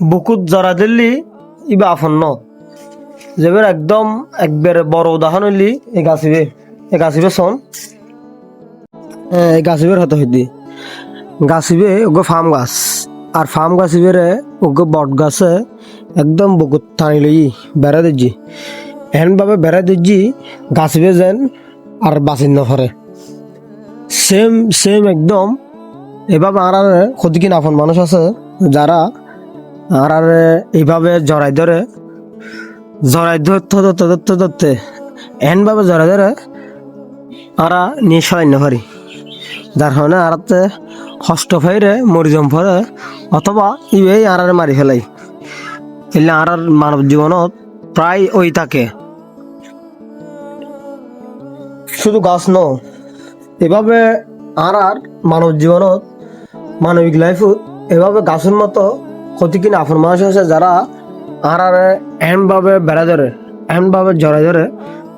বুকুত জরা দিল্লি ইবা আফন্ন। যেবার একদম একবার বড় উদাহরণ হইলি, এ গাছিবে এ গাছিবে শোন এই গাছিবের হতে হইতি গাছিবে ওগো ফার্ম গাছ আর ফার্ম গাছিবেরে ওগো বট গাছে একদম বুকুত টানি লই বেড়া দিজি। এহেনভাবে বেড়া দিজি, গাছিবে যেন আর বাঁচিন নফরে সেম সেম একদম এভাবে আর আর ক্ষতিকিন আপন মানুষ আছে যারা আর আর এইভাবে জড়াই ধরে, জড়াই ধরতে ধরতে ধরতে ধরতে এহেনভাবে জড়াই ধরে আরা নিয়ে সরাইন পারি যার কারণে আরাতে কষ্ট ফাইরে মরি জম ফরে অথবা ইবেই আর আর মারি ফেলাই। এলে আর আর মানব জীবনত প্রায় ওই থাকে। শুধু গাছ ন, এভাবে আর আর মানব জীবনত, মানবিক লাইফ এভাবে গাছের মতো ক্ষতি কিনা আপন মানুষ আছে যারা আর আর এমনভাবে বেড়া ধরে এমনভাবে জড়ায় ধরে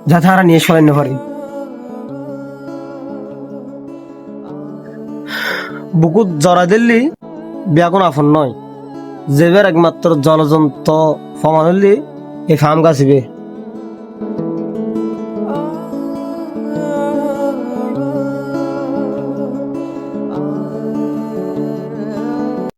যাতে আর নিয়ে সরাই না পারি বুকুত জড়াই দিল্লি ব্যাকুন আফন নয় জেবের একমাত্র জলজন্ত ফমান হলি এই ফার্ম গাছিবে